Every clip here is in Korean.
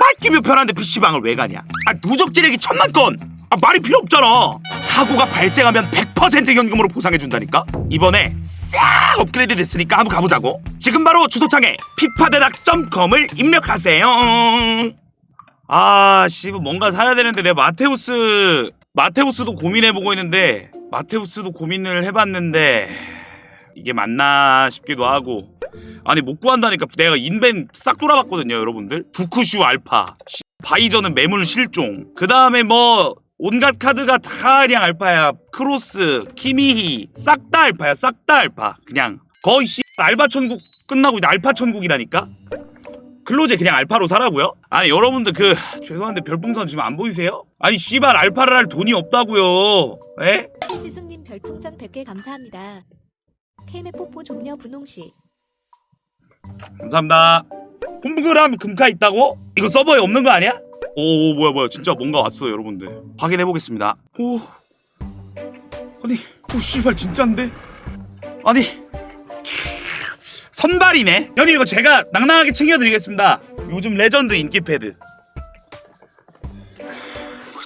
맡기면 편한데 PC방을 왜 가냐? 아 누적 찌르기 천만 건! 아 말이 필요 없잖아! 사고가 발생하면 100% 현금으로 보상해준다니까? 이번에 싹 업그레이드 됐으니까 한번 가보자고 지금 바로 주소창에 피파대닥.com을 입력하세요 아 씨, 뭔가 사야 되는데 내가 마테우스 마테우스도 고민해보고 있는데 마테우스도 고민을 해봤는데 이게 맞나 싶기도 하고 아니 못 구한다니까 내가 인벤 싹 돌아봤거든요 여러분들 두쿠슈 알파 씨, 바이저는 매물 실종 그 다음에 뭐 온갖 카드가 다 그냥 알파야 크로스 키미히 싹 다 알파야 싹 다 알파 그냥 거의 씨 알바 천국 끝나고 이제 알파 천국이라니까 클로제 그냥 알파로 사라고요? 아니 여러분들 그 죄송한데 별풍선 지금 안 보이세요? 아니 씨발 알파를 할 돈이 없다고요 에? 지수님 별풍선 100개 감사합니다. 케메 뽀뽀 종려 분홍씨. 감사합니다. 홈그람 금카 있다고? 이거 서버에 없는 거 아니야? 오 뭐야 뭐야 진짜 뭔가 왔어 여러분들 확인해 보겠습니다. 오 아니 오 씨발 진짜인데? 아니 선발이네. 형님 이거 제가 낭낭하게 챙겨드리겠습니다. 요즘 레전드 인기 패드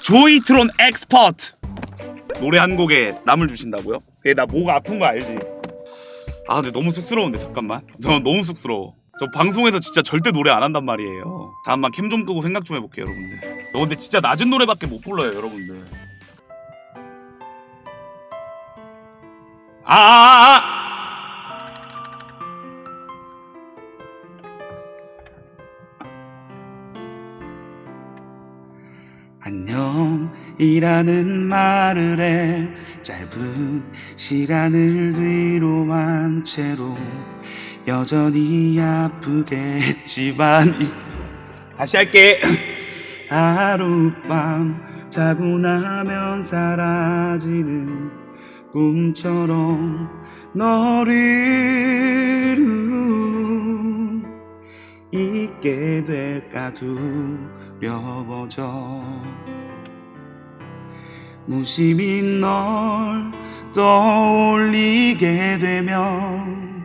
조이트론 엑스퍼트 노래 한 곡에 남을 주신다고요? 그게 나목 아픈 거 알지? 아 근데 너무 쑥스러운데 잠깐만. 저 너무 쑥스러워. 저 방송에서 진짜 절대 노래 안 한단 말이에요. 잠깐만 캠 좀 끄고 생각 좀 해볼게요 여러분들. 저 근데 진짜 낮은 노래밖에 못 불러요 여러분들. 아아아 아, 안녕이라는 말을 해 짧은 시간을 뒤로 한 채로 여전히 아프겠지만 다시 할게. 하룻밤 자고 나면 사라지는 꿈처럼 너를 잊게 될까 두려워져 무심히 널 떠올리게 되면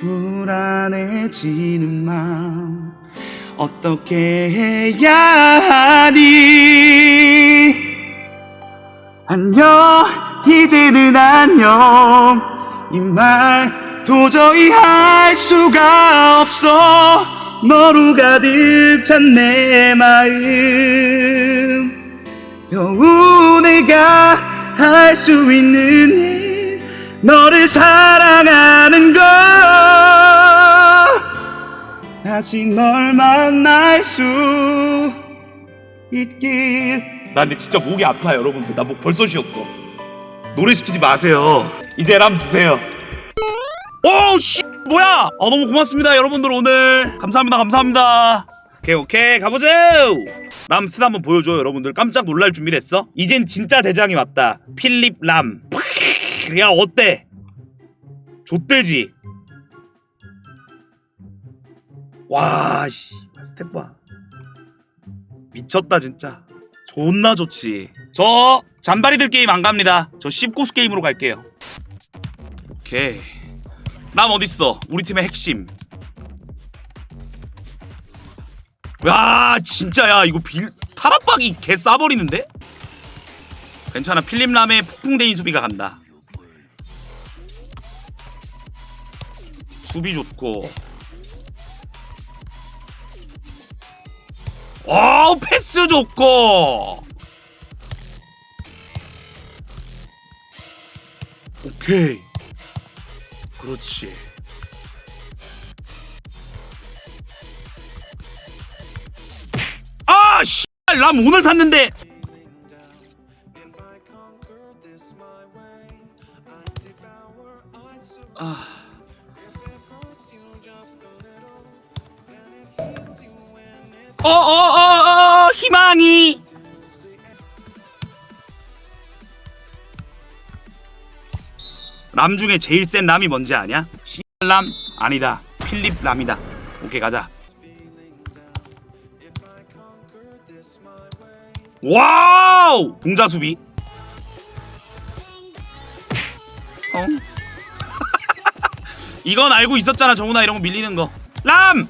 불안해지는 마음. 어떻게 해야 하니? 안녕 이제는 안녕. 이 말 도저히 할 수가 없어. 너로 가득 찬 내 마음 겨우 내가 할 수 있는 일 너를 사랑하는 거 다시 널 만날 수 있길. 나 근데 진짜 목이 아파요 여러분들. 나 목 벌써 쉬었어. 노래 시키지 마세요. 이제 람 주세요. 오 씨 뭐야? 아 너무 고맙습니다 여러분들 오늘. 감사합니다 감사합니다. 오케이 오케이. 가보자 람 스타 한번 보여줘 여러분들. 깜짝 놀랄 준비를 했어? 이젠 진짜 대장이 왔다. 필립 람. 야 어때? 좆대지? 와씨. 스텝 봐 미쳤다 진짜. 존나 좋지. 저 잔바리들 게임 안 갑니다. 저 씹고수 게임으로 갈게요. 오케이. 남 어딨어? 우리 팀의 핵심 야 진짜 야 이거 빌 타락박이 개 싸버리는데? 괜찮아 필립람의 폭풍대인 수비가 간다. 수비 좋고. 어 패스 좋고. 오케이. 그렇지 람 오늘 샀는데. 아. 어어어어 희망이. 람 중에 제일 센 람이 뭔지 아냐? 씨람 아니다. 필립 람이다. 오케이 가자 와우! 공자 수비. 어? 이건 알고 있었잖아 정훈아. 이런 거 밀리는 거. 람!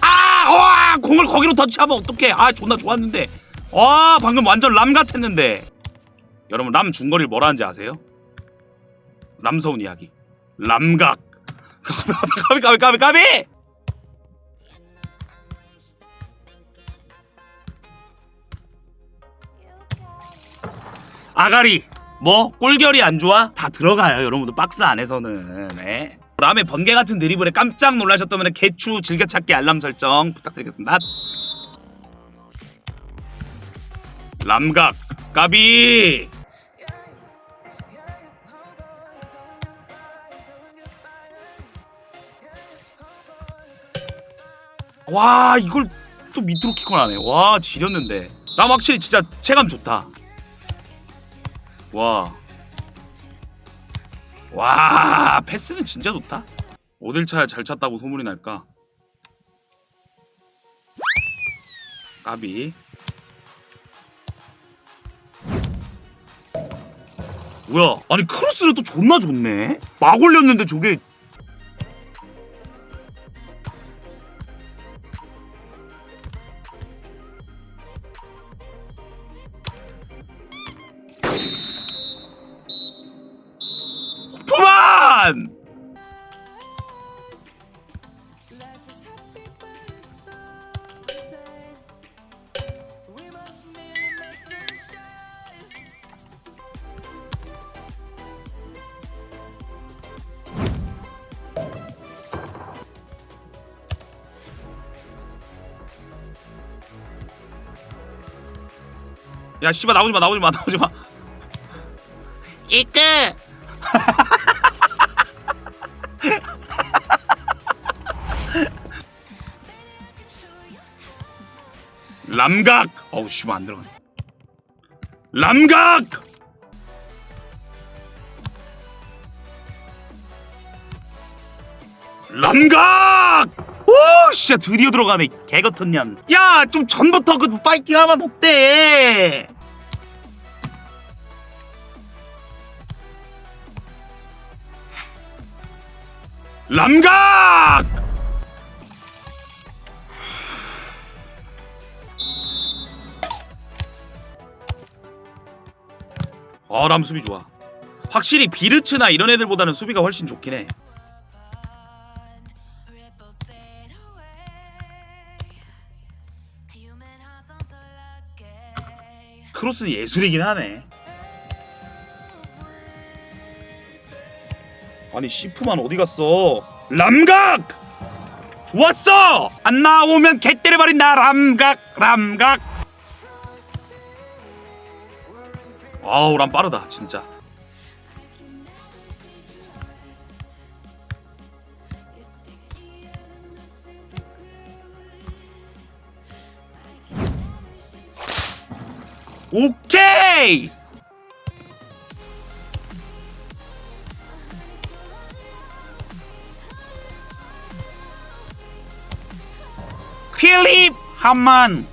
아 공을 거기로 터치하면 어떡해. 아 존나 좋았는데. 아 방금 완전 람 같았는데. 여러분 람 중거리를 뭐라 하는지 아세요? 람서운 이야기. 람각. 까비 까비 까비 까비 아가리 뭐 꼴결이 안 좋아? 다 들어가요 여러분들. 박스 안에서는 네. 람의 번개 같은 드리블에 깜짝 놀라셨다면 개추 즐겨찾기 알람 설정 부탁드리겠습니다. 람각 까비! 와 이걸 또 밑으로 하네. 와 지렸는데. 람 확실히 진짜 체감 좋다 와. 와, 패스는 진짜 좋다. 어딜 차야 잘 찼다고 소문이 날까? 까비. 뭐야? 아니 크로스를 또 존나 좋네. 막 올렸는데 저게 호프만! 야 씨발 나오지 마 나오지 마 나오지 마. 이끄. 람각. 어우 씨발 안 들어가네. 람각. 람각. 오, 씨야 드디어 들어가네. 개 같은 년. 야, 좀 전부터 그 파이팅 하면 어때? 람각! 아, 람 수비 좋아. 확실히 비르츠나 이런 애들보다는 수비가 훨씬 좋긴 해. 크로스는 예술이긴 하네. 아니 시프만 어디 갔어? 람각! 좋았어! 안 나오면 개 때려버린다 람각 람각 아우 람 빠르다 진짜. 오케이! 필립 한만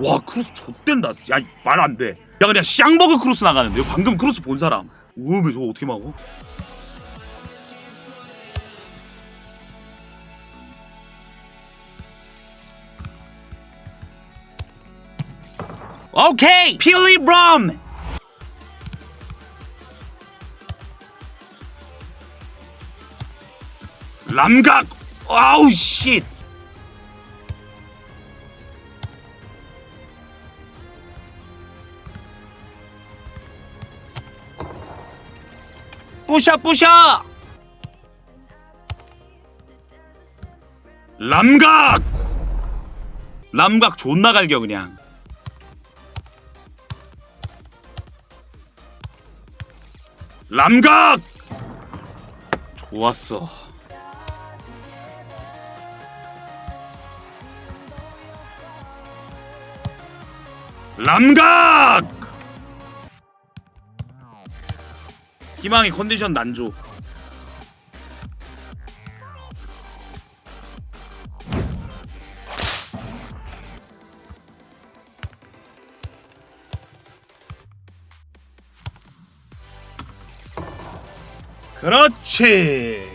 와 크로스 좆된다. 야말 안돼. 야 그냥 샹버그 크로스 나가는데요? 방금 크로스 본 사람. 우왜 저거 어떻게 막어? 오케이! 필립 럼! 람각! 아우 쉣 부셔 부셔! 람각! 람각 존나 갈겨 그냥. 람각! 좋았어. 람각 희망이 컨디션 난조. 그렇지